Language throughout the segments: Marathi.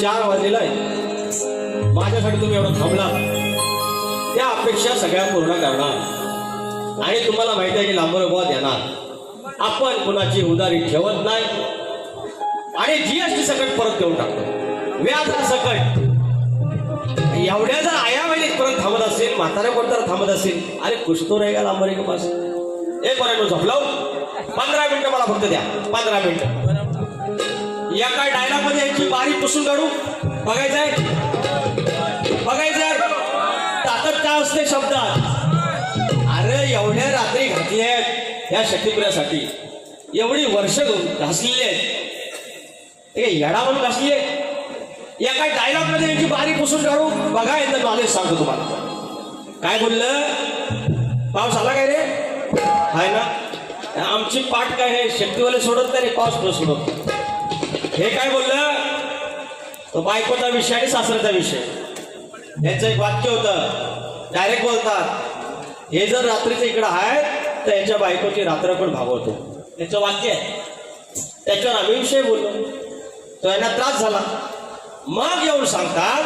चार वाजलेला आहे. माझ्यासाठी तुम्ही एवढं थांबला त्या अपेक्षा सगळ्या पूर्ण करणार. आणि तुम्हाला माहिती आहे की लांबरोबा देणार. आपण कुणाची उदारी ठेवत नाही. आणि जीएसटी सकट परत देऊन टाकतो. व्याज हा सकट. एवढ्या जर आया वेळेत परत थांबत असेल म्हाताऱ्या कोणत्या थांबत असेल अरे कुछ तो रहेगा लांबरे के पास एक पर्यंत झोपलो. पंधरा मिनिटं मला फक्त द्या. पंधरा मिनिटं. या काय डायलॉगमध्ये याची बारी पुसून काढू? बघायचंय बघायचंय ताकद काय असते शब्दात? अरे एवढ्या रात्री घातल्यात या शक्तीपुऱ्यासाठी एवढी वर्ष घासलेली आहेत. हे येडा म्हणून घासली आहे या काय डायलॉगमध्ये याची बारी पुसून काढू? बघा यांचं नॉलेज सांगतो तुम्हाला. काय बोललं? पाऊस आला काय रे? हाय ना? आमची पाठ काय हे शक्तीवाले सोडत नाही पाऊस सोडत? हे काय बोललं? तो बायकोचा विषय आणि सासऱ्याचा विषय. यांचं एक वाक्य होतं. डायरेक्ट बोलतात. हे जर रात्रीचं इकडं आहे तर याच्या बायकोची रात्र पण भागवतो. याचं वाक्य आहे. त्याच्यावर आम्ही विषय बोललो. तो यांना त्रास झाला. मग येऊन सांगतात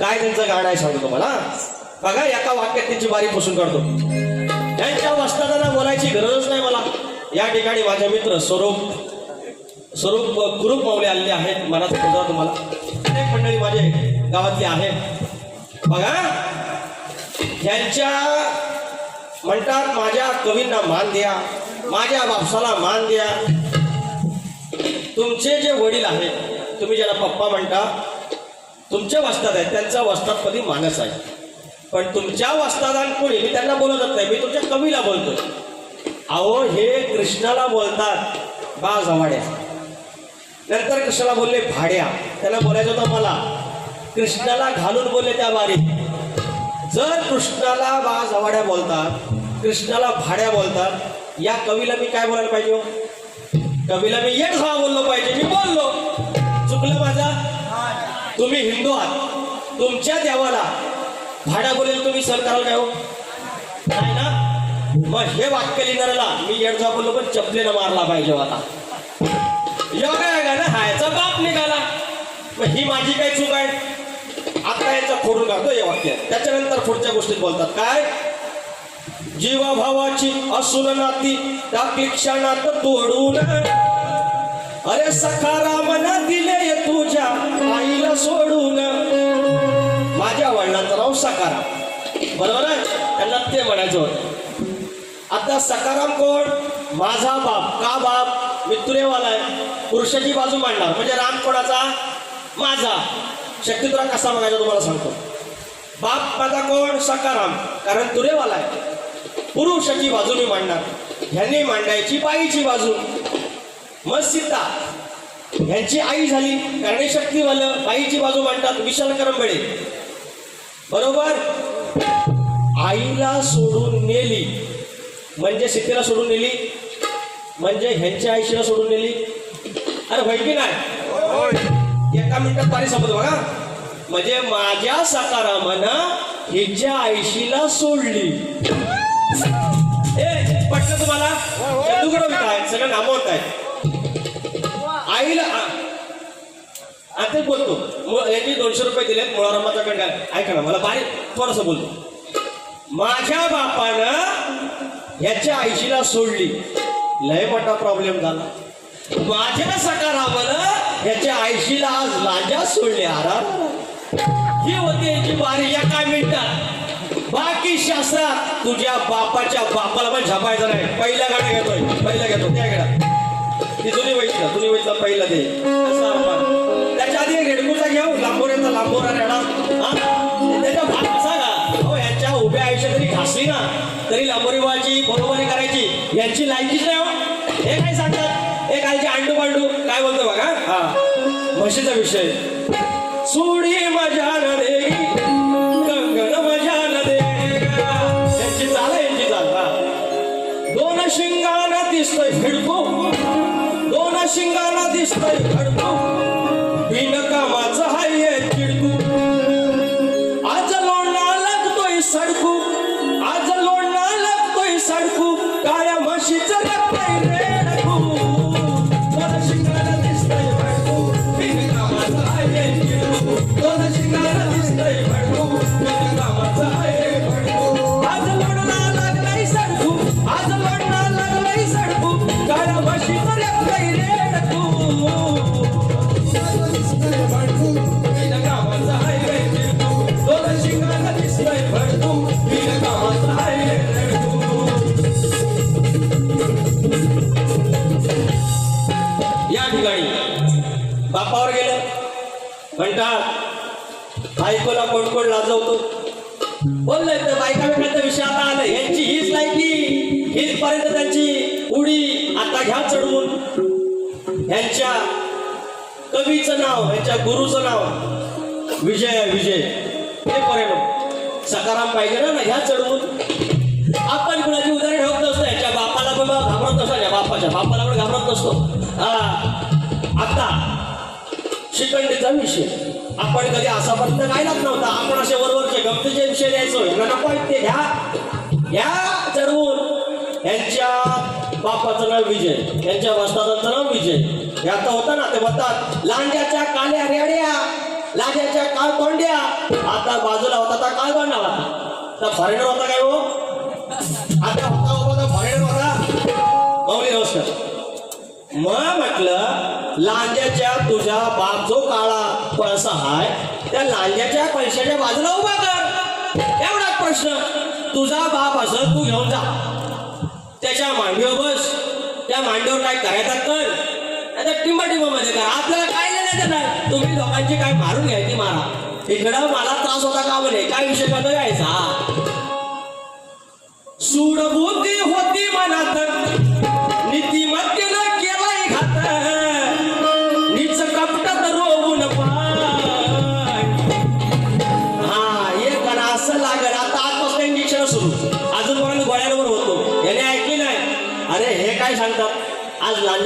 काय त्यांचं गाणं आहे सांगतो तुम्हाला? बघा एका वाक्यात त्यांची बारी पुसून काढतो. त्यांच्या वस्तादांना बोलायची गरजच नाही मला. या ठिकाणी माझे मित्र स्वरूप स्वरूप कुरूप माऊली आलेले आहेत. मला तुम्हाला. अनेक मंडळी माझे गावातली आहेत. बघा यांच्या म्हणतात माझ्या कवींना मान द्या. माझ्या बापसाला मान द्या. तुमचे जे वडील आहेत तुम्ही ज्याला पप्पा म्हणता तुमचे वस्तात आहेत त्यांचा वस्तादपदी मानस आहे पण तुमच्या वस्तादान कोणी? मी त्यांना बोलतच नाही. मी तुमच्या कवीला बोलतोय. अहो हे कृष्णाला बोलतात. बा जवाड्या. नंतर कृष्णाला बोलले भाड्या. त्याला बोलायचं होतं मला. कृष्णाला घालून बोलले त्या बारी. जर कृष्णाला बा जवाड्या बोलतात कृष्णाला भाड्या बोलतात या कवीला मी काय बोलायला पाहिजे हो? कवीला मी येत हा बोललो पाहिजे. मी बोललो. चुकलं माझा? तुम्ही हिंदू आहात. तुमच्या देवाला भाडा बोलेल तुम्ही सर कराल काय हो? नाही ना? मग हे वाक्य लिहिणाऱ्याला मी येडजा बोललो पण चपलेनं मारला पाहिजे हो आता. योगा आहे ना हायचा बाप निघाला. मग ही माझी काय चूक आहे? आता याचा खोडून काढतो हे वाक्य. त्याच्यानंतर पुढच्या गोष्टीत बोलतात. काय? जीवाभावाची असून नाती टाकली क्षणात तोडून अरे सखारामना दिले तुझ्या आईला सोड बरोबर आहे? त्यांना ते म्हणायचं होतं. आता सकाराम कोण? माझा बाप. का बाप? मित्रेवाला आहे. पुरुषाची बाजू मांडणार. म्हणजे राम कोणाचा? माझा. शक्ती तुला कसा म्हणायचा तुम्हाला सांगतो. बाप माझा कोण? सकाराम कारण तुरेवाला आहे. पुरुषाची बाजू मी मांडणार. ह्यांनी मांडायची बाईची बाजू. मग सीता. ह्यांची आई झाली. कारण शक्तीवालं बाईची बाजू मांडतात. विशाल करंबळे बरोबर? आईला सोडून नेली. म्हणजे सीतेला सोडून नेली? म्हणजे ह्यांच्या आईशीला सोडून नेली? अरे होय की नाही? एका मिनिटात पाणी संपत बघा. म्हणजे माझ्या सकारामानं हिच्या आईशीला सोडली. ए पटलं तुम्हाला? चंदूकडं काय सगळं नामवत आहे आईला आता बोलतो. मु- यांनी दोनशे रुपये दिलेत मुळारामाचा पेंड ऐका ना मला बारीक थोडस बोलतो. माझ्या बापानं याच्या आईशीला सोडली. लय मोठा प्रॉब्लेम झाला. माझ्या सकारामानं याच्या आईशीला आज लाजा सोडली आरा ही होती याची बारी एका मिनिटात? बाकी शास्त्रात तुझ्या बापाच्या बापाला पण झपायचं नाही. पहिला गाड्या घेतोय पहिला घेतो. त्या गाड्या ती जुनी वैतला जुनी वैतला पहिला दे त्याच्या आधी रेडकूचा घेऊ लांबोऱ्याचा लांबोरा असली ना तरी लांबोरीबाची बरोबरी करायची यांची लायकीच नाही हो. हे काय सांगतात? हे कालचे अंडू पांडू काय बोलतो बघा? हा. म्हशीचा विषय. सोडी मजा न देगी कंगन मजा न यांची चाल आहे, यांची चाल. दोन शिंगाना दिसतोय फिडको दोन शिंगाना दिसतोय फडको म्हणतात बायकोला कोण कोण लाजवतो? बोललंय तर बायका बिकाचा विषय. आता आला यांची हीच लायकी. हीच पर्यंत त्यांची उडी. आता घ्या चढवून. यांच्या कवीचं नाव यांच्या गुरुचं नाव. विजय विजय. हे पर्यंत. सकाराम पाहिजे ना ना घ्या चढवून. आपण कुणाची उदाहरण ठेवत नसतो. याच्या बापाला पण घाबरत नसतो या बापाच्या बापाला पण घाबरत नसतो. हा. आता शिकंडीचा विषय. आपण कधी असा प्रश्न राहिलाच नव्हता. आपण असे वरवरचे गमतीचे विषय द्यायचो यांना नको ऐकते ते घ्या. घ्या चढवून यांच्या बापाचं नाव विजय. यांच्या वस्तादांचं नाव विजय. हे आता होतं ना ते म्हणतात लांड्याच्या काल्या रेड्या लांड्याच्या काळ तोंड्या आता बाजूला होता तर काळ तोंडा होता तर फॉरेनर होता काय हो? आता होता होता फॉरेनर होता. माऊली नमस्कार. मग म्हटलं लांज्याच्या तुझ्या बाप जो काळा पळसा हाय त्या लांज्याच्या पैशाच्या बाजूला उभा कर. एवढा प्रश्न. तुझा बाप असं तू घेऊन जा. त्याच्या मांडीवर बस. त्या मांडीवर काय करायचा कर. आता टिंबा मध्ये करा. आपल्याला काय नाही नाही तुम्ही लोकांची काय मारून घ्यायची मारा. इकडं मला त्रास होता का म्हणे? काय विषय करतो घ्यायचा सूडबुद्धी होती मनात. नीतिमत्तेनं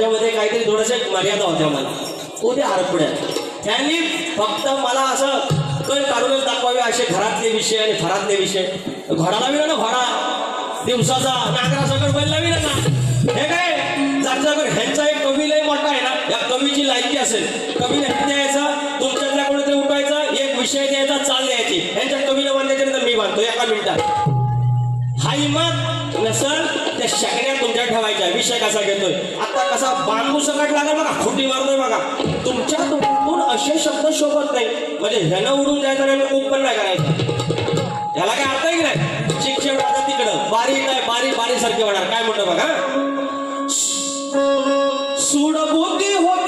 त्याच्यामध्ये काहीतरी थोडसे मर्यादा होत्या मला. उद्या हरपुड्यात त्यांनी फक्त मला असं कळ काढूनच दाखवावे असे घरातले विषय आणि घरातले विषय. घोडाला विना ना घोडा? दिवसाचा नागरा सगळं बैलला विना ना हे काय? जागजागर ह्यांचा एक कवी लय मोठा आहे ना? या कवीची लायकी असेल. कवीने हे द्यायचा तुमच्यातल्या कोणीतरी उठायचं एक विषय द्यायचा चाल द्यायची. ह्यांच्या कवीला बांधायच्या नंतर मी बांधतो एका मिनिटात. हा इमात नसल त्या शेकड्या तुमच्या ठेवायच्या. विषय कसा घेतोय? आता कसा बांबू सकट लागेल बघा खुटी मारतोय बघा. तुमच्या तोंडातून असे शब्द शोभत नाही. म्हणजे ह्यानं उडून जायचं नाही खूप पण नाही करायचं. याला काय अर्थ आहे की नाही. शिक्षण आता तिकडं. बारीक नाही बारी बारी सारखे होणार. काय म्हणतो बघा? सुडबुद्धी होत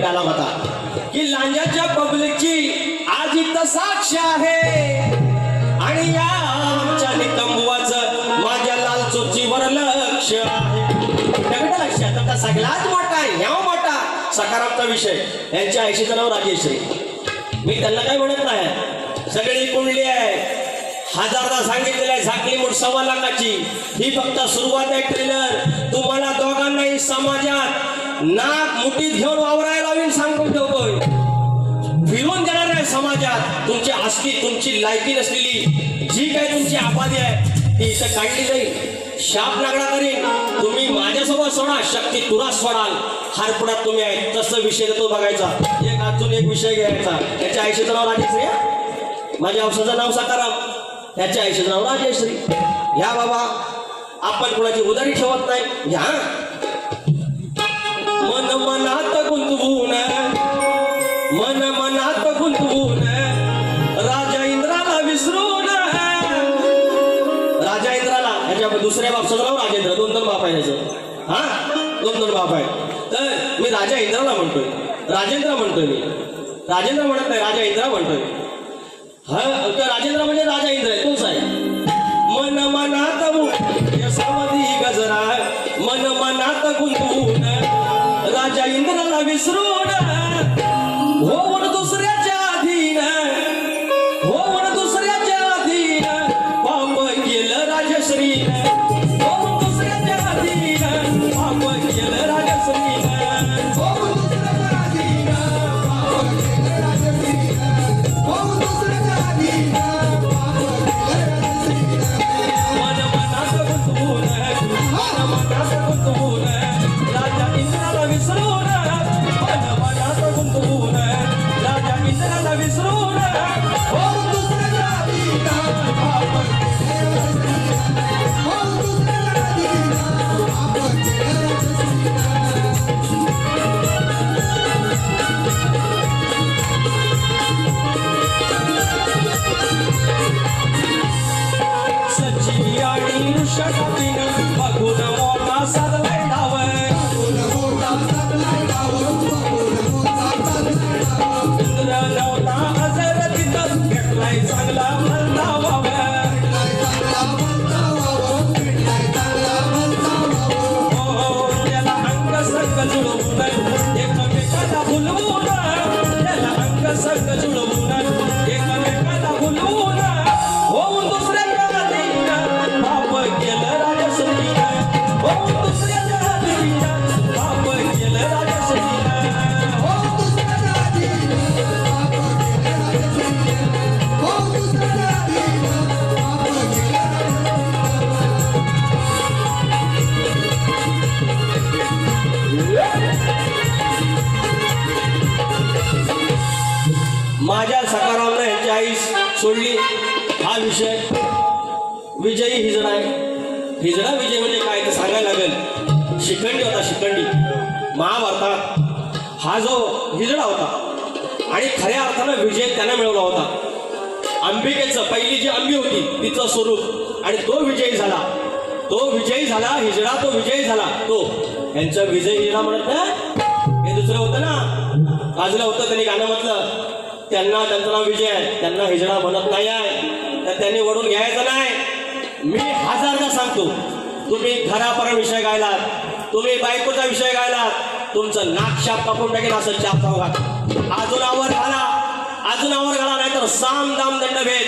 म्हणून होता की लांजाच्या पब्लिकची आज इथं साक्ष आहे. आणि या आमच्या नितंबुवाच माझ्या लाल चोचीवर लक्ष आहे. दगड लक्षात आता सगळ्यात मोठा याव मोठा सकारात्मक विषय. यांच्या आयशीचं नाव राजेश्री मी त्यांना काय म्हणत नाही. सगळी कुंडली आहे. हजारदा सांगितलेलं आहे झाकली मूठ सव्वा लाखाची. ही फक्त सुरुवात आहे ट्रेलर. तुम्हाला दोघांनाही समाजात नाक मुठीत घेऊन वावरायला लावीन सांगून ठेवतोय. फिरून देणार नाही समाजात. तुमची आस्ती तुमची लायकी नसलेली जी काय तुमची आपादी आहे ती इथं काढली जाईल. शाप लागला करीन. तुम्ही माझ्यासोबत सोडा शक्ती तुरास सोडाल. हारपुडात तुम्ही आहे तसं विषय तो बघायचा. एक अजून एक विषय घ्यायचा. त्याच्या आयुष्याचं नाव राजेश्री माझ्या औषधाचं नाव सकाराम. त्याच्या आयुष्याचं नाव राजेश्री ह्या बाबा आपण कुणाची उदारी ठेवत नाही. घ्या मन मनात गुंतवून मन मनात गुंतवून राजा इंद्राला विसरून राजा इंद्राला ह्याच्या दुसऱ्या बापचं नाव राजेंद्र दोन दोन बाप आहे त्याचं हा? दोन दोन बाप आहे. तर मी राजा इंद्राला म्हणतोय. राजेंद्र म्हणतोय मी. राजेंद्र म्हणत नाही राजा इंद्रा म्हणतोय. हा तर राजेंद्र म्हणजे राजा इंद्र आहे. तोच आहे मन मनात गजरा मन मनात गुंतवून राजा इंद्राला विसरून Trong विजयी हिजडा आहे. हिजडा विजय म्हणजे काय ते सांगायला लागेल. शिखंडी होता शिखंडी. महाभारतात हा जो हिजडा होता आणि खऱ्या अर्थानं विजय त्यानं मिळवला होता. अंबिकेचं पहिली जी अंबी होती तिचं स्वरूप. आणि तो विजयी झाला. तो विजयी झाला हिजडा तो विजयी झाला. तो यांचा विजय हिजडा म्हणत ना हे दुसरं होतं ना. बाजूला होतं त्यांनी गाणं म्हटलं. त्यांना त्यांचं नाव विजय आहे. त्यांना हिजडा म्हणत नाही आहे तर त्यांनी वडून घ्यायचं नाही. मी हजारदा सांगतो तुम्ही घरापर्यंत विषय गायलात तुम्ही बायकोचा विषय गायलात तुमचं नाक शाप कापून टाकेल असं चाप चौघात अजून आवर घाला अजून आवर घाला नाही तर साम दाम दंड भेद.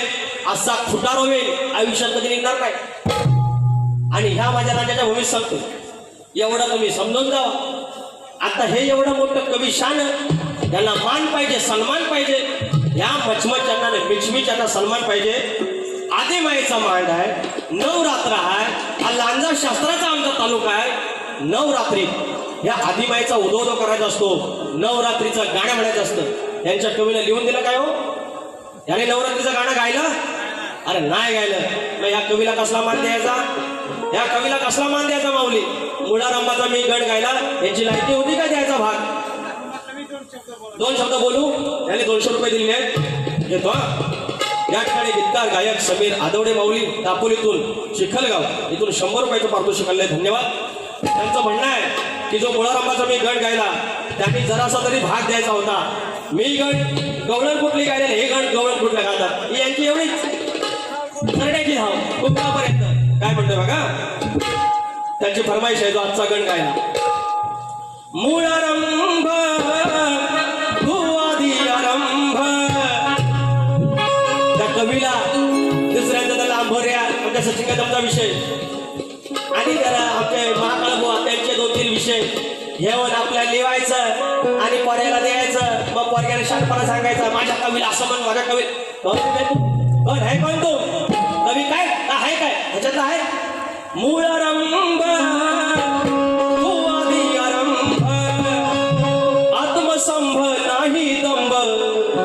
असा खुटार होईल आयुष्यात कधी निघणार नाही. आणि ह्या माझ्या राज्याच्या भूमीत सांगतो एवढं तुम्ही समजून जावा आता हे एवढं मोठं कवी शान यांना मान पाहिजे सन्मान पाहिजे. ह्या मचमच यांना सन्मान पाहिजे. आदिमाईचा मांड आहे नवरात्र आहे हा लांजा शास्त्राचा आमचा तालुका आहे. नवरात्री ह्या आदिमाईचा उदोदो करायचा असतो नवरात्रीचं गाणं म्हणायचं असतं. यांच्या कवीला लिहून दिलं काय हो? याने नवरात्रीचं गाणं गायलं? अरे नाही गायलं. मग या कवीला कसला मान द्यायचा? या कवीला कसला मान द्यायचा माऊली? मुळारंबाचा मी गण गायला यांची लायकी होती का द्यायचा भाग? दोन शब्द बोलू? याने दोनशे रुपये दिले. घेतो या ठिकाणी गीतकार गायक समीर आदवडे माऊली दापोलीतून चिखलगाव इथून शंभर रुपयाचं पारितोषिक आणलंय. धन्यवाद. त्यांचं म्हणणं आहे की जो मुळारंबाचा मी गण गायला त्यांनी जरासा तरी भाग द्यायचा होता. मी गण गवळण कुठली गायलेले हे गण गवळण कुठल्या गातात यांची एवढीच करण्याची धाव कुठल्यापर्यंत काय म्हणतोय बघा? त्यांची फरमाईश आहे जो आजचा गण गायला. मुळारंभ त्या दुसऱ्यांदा त्याला आंभोऱ्या आमच्या म्हणजे सचिन कदमचा विषय. आणि त्याला आमचे महाकाळ त्यांचे दोन तीन विषय. घेऊन आपल्या लिवायचं आणि पोऱ्याला द्यायचं. मग पोरग्याला शांतपणा सांगायचं माझ्या कवीला असं म्हण माझ्या कवी कोण आहे कोण तू? कवी काय? आहे काय? ह्याच्यात आहे? मूळ रंग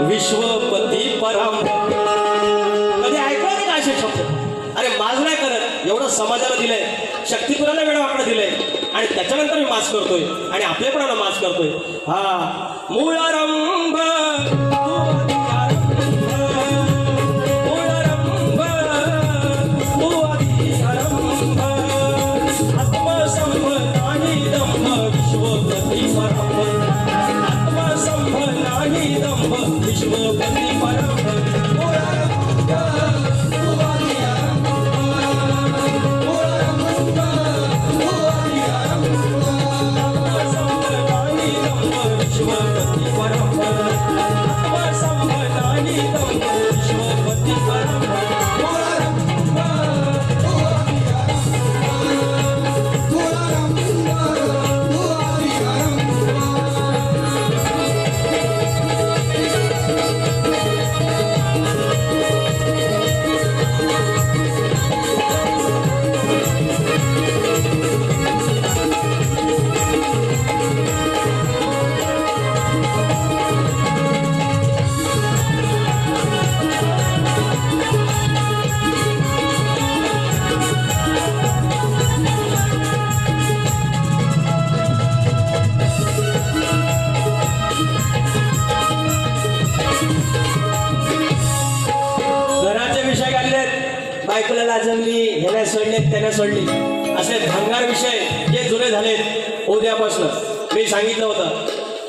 विश्वपती परम. करत समाजाला दिलंय. शक्तीपुराला वेळ वाकडं दिलंय. आणि त्याच्यानंतर मी मास करतोय. आणि आपल्यापणाला मास करतोय. हा. मुळारंभ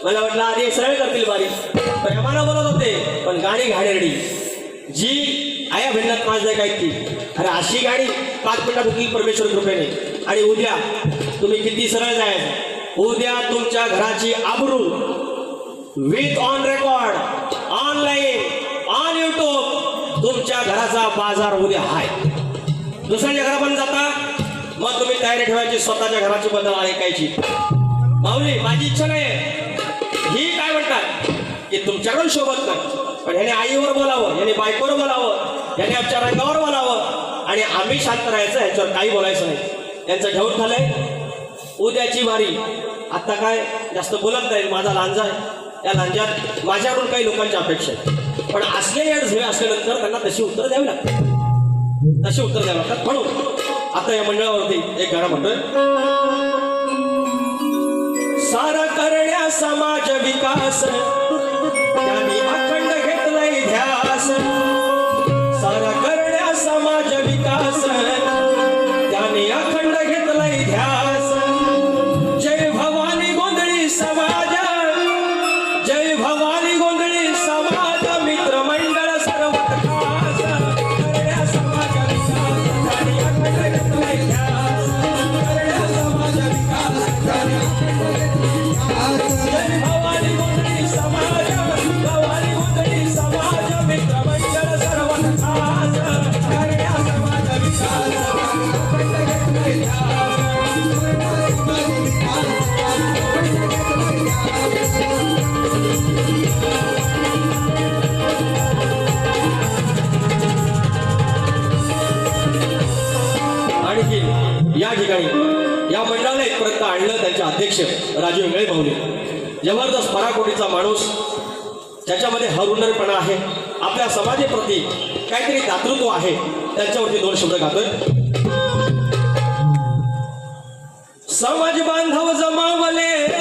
मला वाटलं आधी सरळ करतील बारीक. प्रेमाला बोलत होते पण गाणी घाणेरडी जी आया भिन्नात जाय काय ती? अरे अशी गाडी पाच मिनिटात होती परमेश्वर कृपेने. आणि उद्या तुम्ही किती सरळ जायचं? उद्या तुमच्या घराची आबरू with on record online on YouTube तुमच्या घराचा बाजार उद्या हाय. दुसऱ्याच्या घरापर्यंत जाता? मग तुम्ही तयारी ठेवायची स्वतःच्या घराची बदल ऐकायची माऊली माझी इच्छा नाही ही काय म्हणतात? की तुमच्याकडून शोभत नाही. पण ह्याने आईवर बोलावं ह्याने बायकोवर बोलावं ह्याने आमच्या रंगावर बोलावं आणि आम्ही शांत राहायचं ह्याच्यावर काही बोलायचं नाही. यांचं ठेवून झालंय उद्याची वारी. आता काय? जास्त बोलत नाही. माझा लांजा आहे. या लांजात माझ्याकडून काही लोकांची अपेक्षा आहे. पण असले या झे असल्यानंतर त्यांना तशी उत्तरं द्यावी लागतात तशी उत्तर द्यावी लागतात. म्हणून आता या मंडळावरती एक गाणं म्हणतोय. सारा कारण समाज विकास. त्यांनी अखंड घेतलाय ध्यास. अध्यक्ष राजीव इंगळे जबरदस्त पराकोटीचा माणूस ज्याच्यामध्ये हरुणरपणा आहे. आपल्या समाजाप्रती काहीतरी दातृत्व आहे. त्यांच्यावरती दोन शब्द घातोय समाज बांधव जमावले.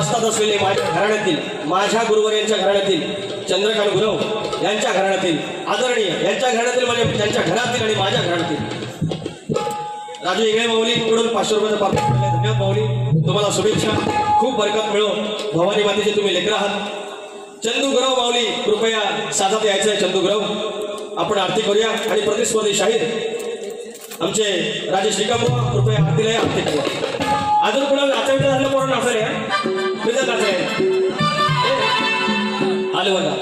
वस्तात असलेले माझ्या घराण्यातील माझ्या गुरुवर यांच्या घराण्यातील चंद्रकांत गुरव यांच्या घराण्यातील आदरणीय यांच्या घराण्यातील म्हणजे त्यांच्या घरातील आणि माझ्या घराण्यातील. राजू इंगळे माऊलीकडून पाचशे रुपयाचा पात्र धन्यवाद माऊली. तुम्हाला शुभेच्छा. खूप बरकत मिळो. भवानी मातेचे तुम्ही लेकर आहात. चंदू गुरव माऊली कृपया साधात यायचं आहे चंदू गुरव. आपण आरती करूया आणि प्रतिस्पर्धी शाहीर. आमचे राजेश निकम कृपया आरतीला आरती करूया. अजून कुणा नाचायचं झालं म्हणून नाचले मी तर आलं बघा.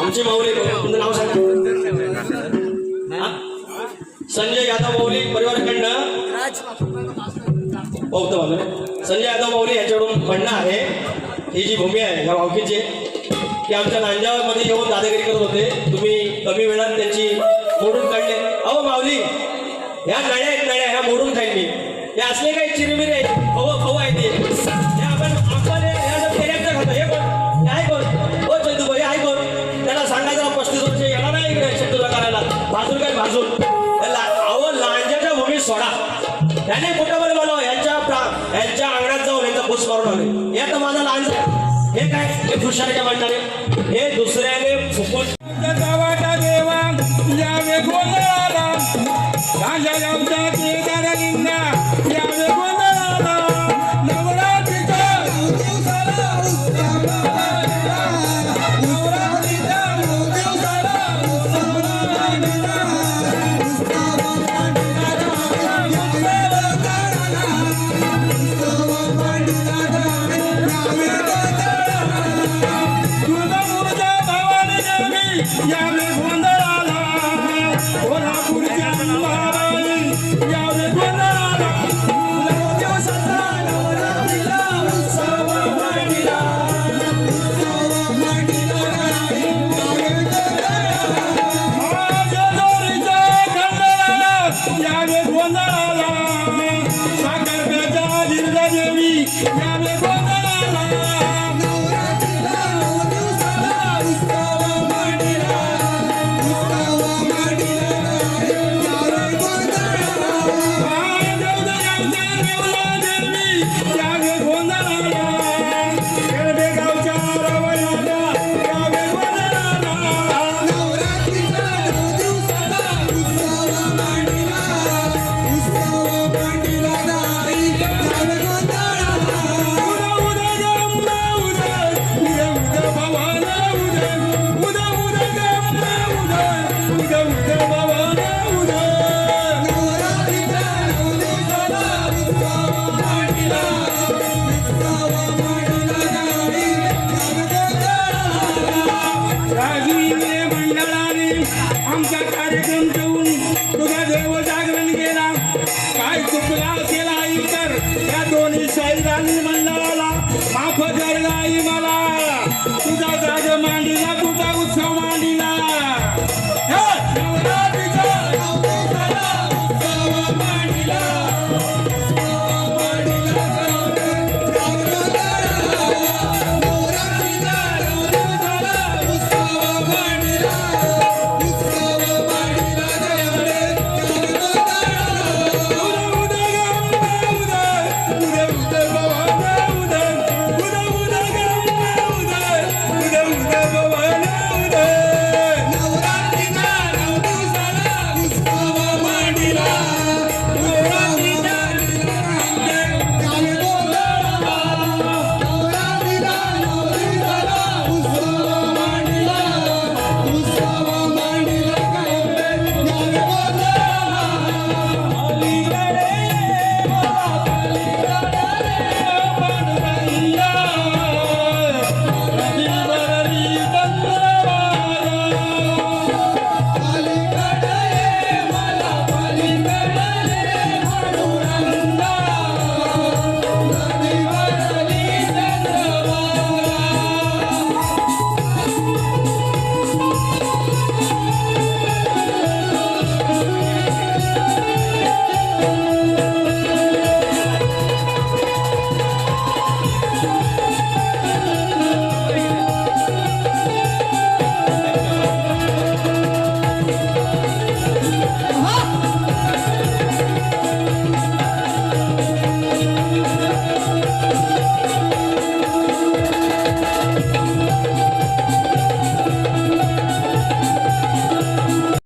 आमची माऊली तुमचं नाव सांगा. संजय यादव माऊली परिवाराकडनं बौद्ध हो, बाजूने संजय यादव माऊली याच्याकडून म्हणणं आहे ही जी भूमी आहे या भावकीची की आमच्या नांजावरमध्ये येऊन दादागिरी करत होते. तुम्ही कमी वेळात त्याची मोडून काढले. अहो माऊली ह्या नळ्या आहेत नळ्या ह्या मोडून खाईन मी. हे असले काही चिरमिरे आहेत. खवं खवं आहे ते. हे आपण आपण हे कोण? हे आहे कोण? हो चंदू हे आहे कोण? त्याला सांगा जरा पस्तीस वर्ष नाही शत्रूला करायला भाजून काय भाजून. अहो लांजाच्या भूमीत सोडा. त्याने कुठं बरं बोलावं यांच्या यांच्या अंगणात जाऊन यांचा पुस मारून आले हे तर माझा लांज हे काय? हे खुशारीच्या म्हणणारे हे दुसऱ्याने फुकून गोंधळाला. राजा आमच्या केदारलिंगा यावे गोंधळाला família.